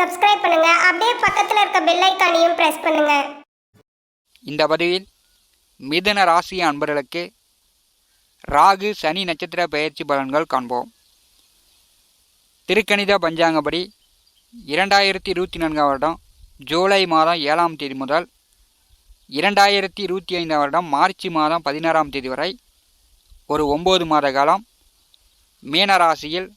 Subscribe பண்ணுங்க. அப்படியே பக்கத்தில் இருக்க பெல் ஐக்கானையும் பிரஸ் பண்ணுங்க. இந்த பதிவில் மிதுன ராசி அன்பர்களுக்கு ராகு சனி நட்சத்திர பெயர்ச்சி பலன்கள் காண்போம். திருக்கணித பஞ்சாங்கப்படி இரண்டாயிரத்தி இருபத்தி நான்காம் வருடம் ஜூலை மாதம் ஏழாம் தேதி முதல் இரண்டாயிரத்தி இருபத்தி ஐந்தாம் வருடம் மார்ச் மாதம் பதினாறாம் தேதி வரை ஒரு ஒம்பது மாத காலம் மீன ராசியில்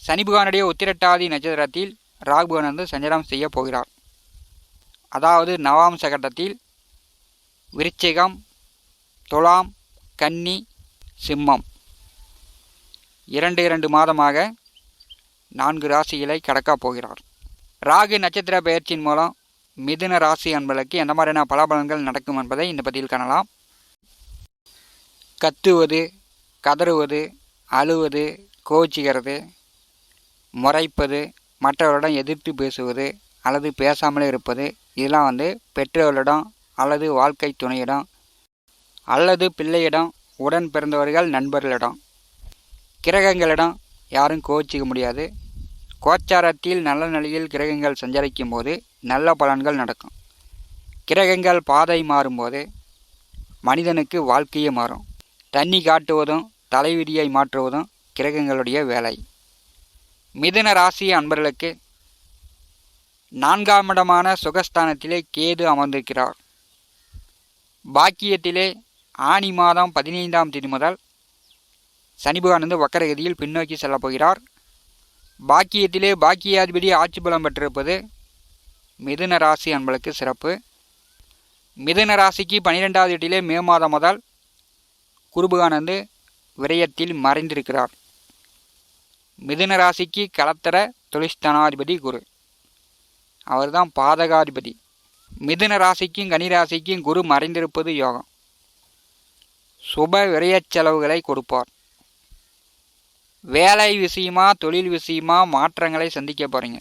சனி புகானுடைய உத்திரட்டாதி நட்சத்திரத்தில் ராகுபவன் வந்து சஞ்சலம் செய்ய போகிறார். அதாவது நவாம்ச கட்டத்தில் விருச்சிகம் துலாம் கன்னி சிம்மம். இரண்டு இரண்டு மாதமாக நான்கு ராசிகளை கடக்கப் போகிறார். ராகு நட்சத்திர பயிற்சியின் மூலம் மிதுன ராசி அன்பர்களுக்கு எந்த மாதிரியான பலாபலன்கள் நடக்கும் என்பதை இந்த பதிவில் காணலாம். கத்துவது கதறுவது அழுவது கோச்சிக்கிறது முறைப்பது மற்றவர்களிடம் எதிர்த்து பேசுவது அல்லது பேசாமலே இருப்பது இதெல்லாம் வந்து பெற்றோர்களிடம் அல்லது வாழ்க்கை துணையிடம் அல்லது பிள்ளையிடம் உடன் பிறந்தவர்கள் நண்பர்களிடம். கிரகங்களிடம் யாரும் கோச்சிக்க முடியாது. கோச்சாரத்தில் நல்ல நிலையில் கிரகங்கள் சஞ்சரிக்கும் போது நல்ல பலன்கள் நடக்கும். கிரகங்கள் பாதை மாறும்போது மனிதனுக்கு வாழ்க்கையே மாறும். தண்ணி காட்டுவதும் தலைவிதியை மாற்றுவதும் கிரகங்களுடைய வேலை. மிதுன ராசி அன்பர்களுக்கு நான்காம் இடமான சுகஸ்தானத்திலே கேது அமர்ந்திருக்கிறார். பாக்கியத்திலே ஆனி மாதம் பதினைந்தாம் தேதி முதல் சனிபகானந்து வக்கரகதியில் பின்னோக்கி செல்லப் போகிறார். பாக்கியத்திலே பாக்கியாதிபதி ஆட்சி பலம் பெற்றிருப்பது மிதுன ராசி அன்பளுக்கு சிறப்பு. மிதுன ராசிக்கு பனிரெண்டாவது வீட்டிலே மே மாதம் முதல் குருபகானந்து விரயத்தில் மறைந்திருக்கிறார். மிதுன ராசிக்கு கலத்தர தொழிஸ்தனாதிபதி குரு. அவர்தான் பாதகாதிபதி. மிதுன ராசிக்கும் கனிராசிக்கும் குரு மறைந்திருப்பது யோகம். சுப விரயச் செலவுகளை கொடுப்பார். வேலை விஷயமா தொழில் விஷயமா மாற்றங்களை சந்திக்க போறீங்க.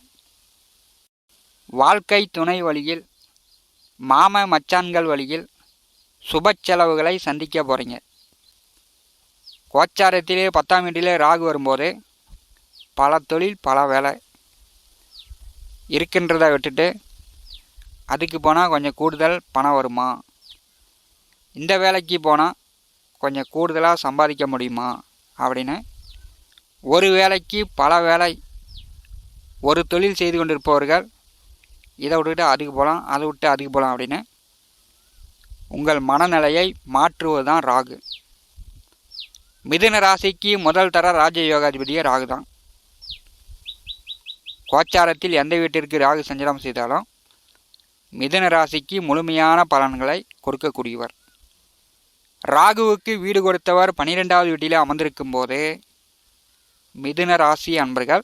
வாழ்க்கை துணை வழியில் மாம மச்சான்கள் வழியில் சுப செலவுகளை சந்திக்க போறீங்க. கோச்சாரத்திலே பத்தாம் வீட்டிலே ராகு வரும்போது பல தொழில் பல வேலை இருக்கின்றதை விட்டுட்டு அதுக்கு போனால் கொஞ்சம் கூடுதல் பணம் வருமா? இந்த வேலைக்கு போனால் கொஞ்சம் கூடுதலாக சம்பாதிக்க முடியுமா? அப்படின்னு ஒரு வேலைக்கு பல வேலை ஒரு தொழில் செய்து கொண்டிருப்பவர்கள் இதை விட்டுட்டு அதுக்கு போகலாம் அதை விட்டு அதுக்கு போகலாம் அப்படின்னு உங்கள் மனநிலையை மாற்றுவது தான் ராகு. மிதுன ராசிக்கு முதல் தர ராஜயோகாதிபதியே ராகு தான் கோச்சாரத்தில் எந்த வீட்டிற்கு ராகு சஞ்சாரம் செய்தாலும் மிதுன ராசிக்கு முழுமையான பலன்களை கொடுக்கக்கூடியவர். ராகுவுக்கு வீடு கொடுத்தவர் பனிரெண்டாவது வீட்டில் அமர்ந்திருக்கும் போது மிதுன ராசி அன்பர்கள்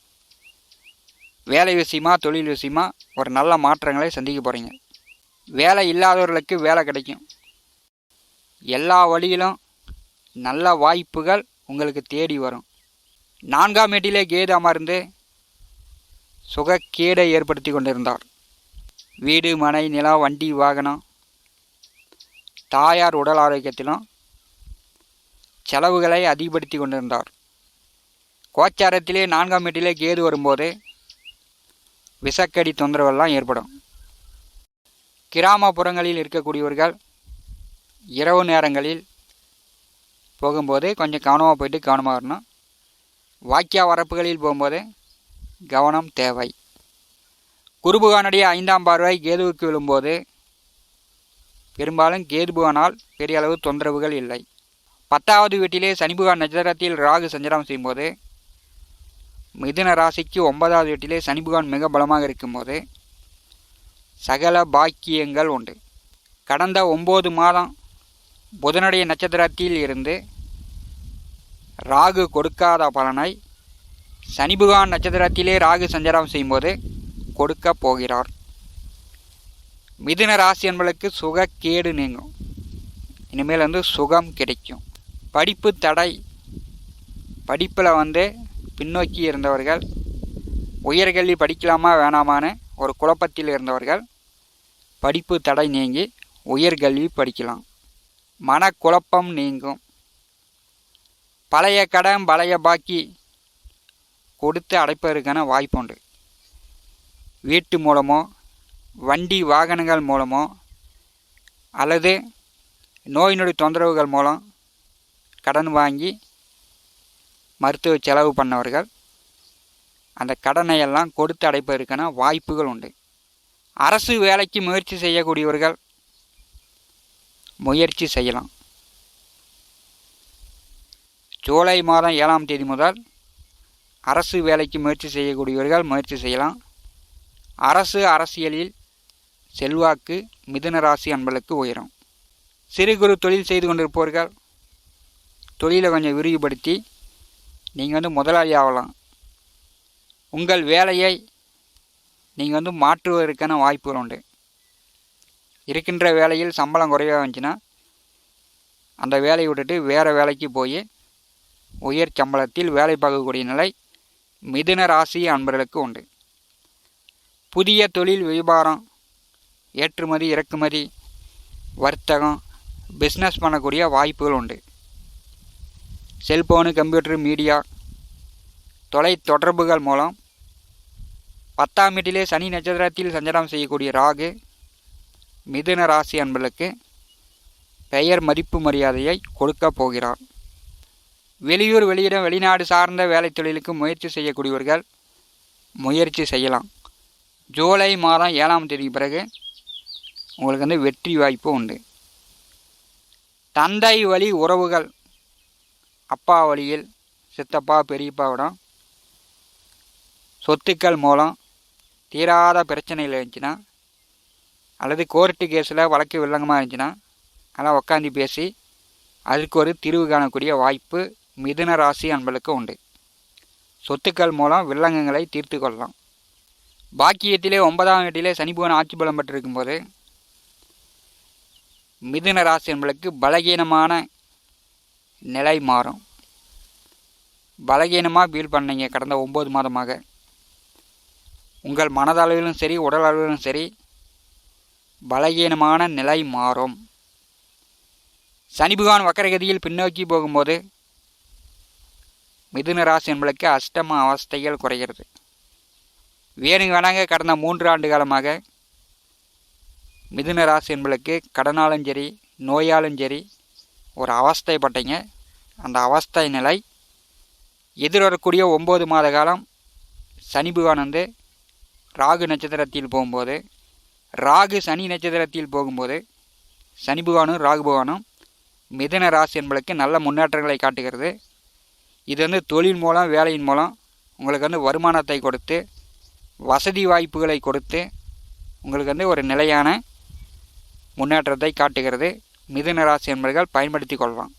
வேலை விஷயமா தொழில் விஷயமா ஒரு நல்ல மாற்றங்களை சந்திக்க போகிறீங்க வேலை இல்லாதவர்களுக்கு வேலை கிடைக்கும். எல்லா வழியிலும் நல்ல வாய்ப்புகள் உங்களுக்கு தேடி வரும். நான்காம் வீட்டிலே கேது அமர்ந்து சுகக்கேடை ஏற்படுத்தி கொண்டிருந்தார். வீடு மனை நிலம் வண்டி வாகனம் தாயார் உடல் ஆரோக்கியத்திலும் செலவுகளை அதிகப்படுத்தி கொண்டிருந்தார். கோச்சாரத்திலே நான்காம் வீட்டிலே கேது வரும்போது விஷக்கடி தொந்தரவெல்லாம் ஏற்படும். கிராமப்புறங்களில் இருக்கக்கூடியவர்கள் இரவு நேரங்களில் போகும்போது கொஞ்சம் கவனமாக போயிட்டு கவனமாக வரணும். வாக்கியா வரப்புகளில் போகும்போது கவனம் தேவை. குருபுகானுடைய ஐந்தாம் பார்வை கேதுவுக்கு விழும்போது பெரும்பாலும் கேதுபுகானால் பெரிய அளவு தொந்தரவுகள் இல்லை. பத்தாவது வீட்டிலே சனிபுகான் நட்சத்திரத்தில் ராகு சஞ்சாரம் செய்யும்போது மிதுன ராசிக்கு ஒன்பதாவது வீட்டிலே சனிபுகான் மிக பலமாக இருக்கும்போது சகல பாக்கியங்கள் உண்டு. கடந்த ஒம்பது மாதம் புதனுடைய நட்சத்திரத்தில் இருந்து ராகு கொடுக்காத பலனை சனிபுகான் நட்சத்திரத்திலே ராகு சஞ்சாரம் செய்யும்போது கொடுக்க போகிறார். மிதுன ராசி என்பதற்கு சுகக்கேடு நீங்கும். இனிமேல் வந்து சுகம் கிடைக்கும். படிப்பு தடை. படிப்பில் வந்து பின்னோக்கி இருந்தவர்கள் உயர்கல்வி படிக்கலாமா வேணாமான்னு ஒரு குழப்பத்தில் இருந்தவர்கள் படிப்பு தடை நீங்கி உயர்கல்வி படிக்கலாம். மனக்குழப்பம் நீங்கும். பழைய கடன் பழைய பாக்கி கொடுத்து அடைப்பதற்கான வாய்ப்பு உண்டு. வீட்டு மூலமோ வண்டி வாகனங்கள் மூலமோ அல்லது நோய் நொடி தொந்தரவுகள் மூலம் கடன் வாங்கி மருத்துவ செலவு பண்ணவர்கள் அந்த கடனை எல்லாம் கொடுத்து அடைப்பதற்கான வாய்ப்புகள் உண்டு. அரசு வேலைக்கு முயற்சி செய்யக்கூடியவர்கள் முயற்சி செய்யலாம். ஜூலை மாதம் ஏழாம் தேதி முதல் அரசு வேலைக்கு முயற்சி செய்யக்கூடியவர்கள் முயற்சி செய்யலாம். அரசு அரசியலில் செல்வாக்கு மிதுன ராசி உயரும். சிறு குறு தொழில் செய்து கொண்டிருப்பவர்கள் தொழிலை கொஞ்சம் விரிவுபடுத்தி நீங்கள் வந்து முதலாளி ஆகலாம். உங்கள் வேலையை நீங்கள் வந்து மாற்றுவதற்கான வாய்ப்புகள் உண்டு. இருக்கின்ற வேலையில் சம்பளம் குறைவாக இருந்துச்சுன்னா அந்த வேலையை விட்டுட்டு வேறு வேலைக்கு போய் உயர் சம்பளத்தில் வேலை பார்க்கக்கூடிய நிலை மிதுன ராசி அன்பர்களுக்கு உண்டு. புதிய தொழில் வியாபாரம் ஏற்றுமதி இறக்குமதி வர்த்தகம் பிஸ்னஸ் பண்ணக்கூடிய வாய்ப்புகள் உண்டு. செல்போனு கம்ப்யூட்டர் மீடியா தொலை தொடர்புகள் மூலம் பத்தாம் வீட்டிலே சனி நட்சத்திரத்தில் சஞ்சாரம் செய்யக்கூடிய ராகு மிதுன ராசி அன்பர்களுக்கு பெயர் மதிப்பு மரியாதையை கொடுக்கப் போகிறார். வெளியூர் வெளியிடம் வெளிநாடு சார்ந்த வேலை தொழிலுக்கு முயற்சி செய்யக்கூடியவர்கள் முயற்சி செய்யலாம். ஜூலை மாதம் ஏழாம் தேதிக்கு பிறகு உங்களுக்கு வந்து வெற்றி வாய்ப்பு உண்டு. தந்தை வழி உறவுகள் அப்பா வழியில் சித்தப்பா பெரியப்பாவிடம் சொத்துக்கள் மூலம் தீராத பிரச்சனைகள் இருந்துச்சுன்னா அல்லது கோர்ட்டு கேஸில் வழக்கு வில்லங்கமாக இருந்துச்சுன்னா அதெல்லாம் உட்காந்து பேசி அதுக்கு ஒரு தீர்வு காணக்கூடிய வாய்ப்பு மிதுன ராசி அன்பளுக்கு உண்டு. சொத்துக்கள் மூலம் வில்லங்கங்களை தீர்த்து கொள்ளலாம். பாக்கியத்திலே ஒன்பதாம் வீட்டிலே சனிபுவன் ஆட்சி பலம் பெற்றிருக்கும்போது மிதுன ராசி என்பளுக்கு பலகீனமான நிலை மாறும். பலகீனமாக ஃபீல் பண்ணீங்க. கடந்த ஒம்பது மாதமாக. உங்கள் மனதளவிலும் சரி உடல் அளவிலும் சரி பலகீனமான நிலை மாறும். சனி வக்கரகதியில் பின்னோக்கி போகும்போது மிதுன ராசி என்பளுக்கு அஷ்டம அவஸ்தைகள் குறைகிறது. வேணுங்க வேணாங்க கடந்த மூன்று ஆண்டு காலமாக மிதுன ராசி என்பளுக்கு கடனாலும் சரி நோயாலும் சரி ஒரு அவஸ்தைப்பட்டீங்க அந்த அவஸ்தை நிலை எதிர்வரக்கூடிய ஒம்பது மாத காலம் சனி பகவான் வந்து ராகு நட்சத்திரத்தில் போகும்போது ராகு சனி நட்சத்திரத்தில் போகும்போது சனி பகவானும் ராகு பகவானும் மிதன ராசி என்பளுக்கு நல்ல முன்னேற்றங்களை காட்டுகிறது. இது வந்து தொழில் மூலம் வேலையின் மூலம் உங்களுக்கு வந்து வருமானத்தை கொடுத்து வசதி வாய்ப்புகளை கொடுத்து உங்களுக்கு வந்து ஒரு நிலையான முன்னேற்றத்தை காட்டுகிறது. மிதுன ராசி என்பர்கள் பயன்படுத்தி கொள்ளலாம்.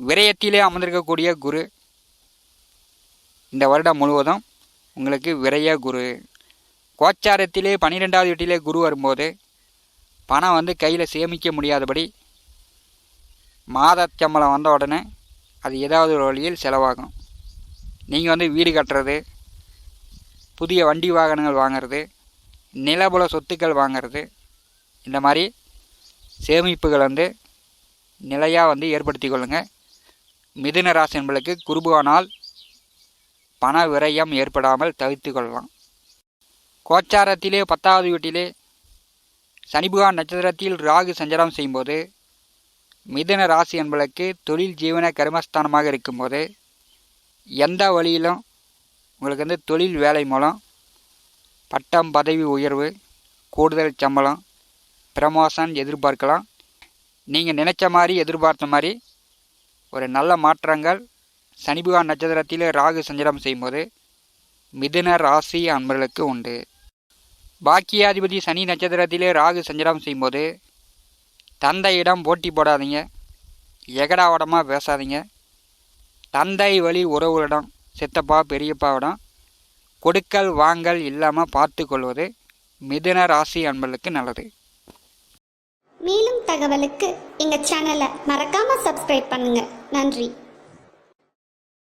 விரயத்திலே அமர்ந்திருக்கக்கூடிய குரு இந்த வருடம் முழுவதும் உங்களுக்கு விரைய குரு. கோச்சாரத்திலே பன்னிரெண்டாவது வீட்டிலே குரு வரும்போது பணம் வந்து கையில் சேமிக்க முடியாதபடி மாத சம்பளம் வந்த உடனே அது ஏதாவது ஒரு வழியில் செலவாகும். நீங்கள் வந்து வீடு கட்டுறது புதிய வண்டி வாகனங்கள் வாங்கிறது நிலபுல சொத்துக்கள் வாங்கிறது இந்த மாதிரி சேமிப்புகள் வந்து நிலையாக வந்து ஏற்படுத்தி கொள்ளுங்கள் மிதுன ராசி என்பளுக்கு குருபுவானால் பண விரயம் ஏற்படாமல் தவிர்த்து கொள்ளலாம். கோச்சாரத்திலே பத்தாவது வீட்டிலே சனிபுகான் நட்சத்திரத்தில் ராகு சஞ்சாரம் செய்யும்போது மிதுன ராசி என்பளுக்கு தொழில் ஜீவன கர்மஸ்தானமாக இருக்கும்போது எந்த வழியிலும் உங்களுக்கு வந்து தொழில் வேலை மூலம் பட்டம் பதவி உயர்வு கூடுதல் சம்பளம் ப்ரமோஷன் எதிர்பார்க்கலாம். நீங்கள் நினச்ச மாதிரி எதிர்பார்த்த மாதிரி ஒரு நல்ல மாற்றங்கள் சனிபுகா நட்சத்திரத்தில் ராகு சஞ்சாரம் செய்யும்போது மிதுன ராசி அன்பர்களுக்கு உண்டு. பாக்கியாதிபதி சனி நட்சத்திரத்திலே ராகு சஞ்சாரம் செய்யும்போது தந்தையிடம் போட்டி போடாதீங்க. எகடாவடமாக பேசாதீங்க. தந்தை வழி உறவுகளிடம் சித்தப்பா பெரியப்பாவிடம் கொடுக்கல் வாங்கல் இல்லாமல் பார்த்து கொள்வது மிதுன ராசி அன்பர்களுக்கு நல்லது. மேலும் தகவலுக்கு எங்கள் சேனலை மறக்காமல் சப்ஸ்கிரைப் பண்ணுங்கள் நன்றி.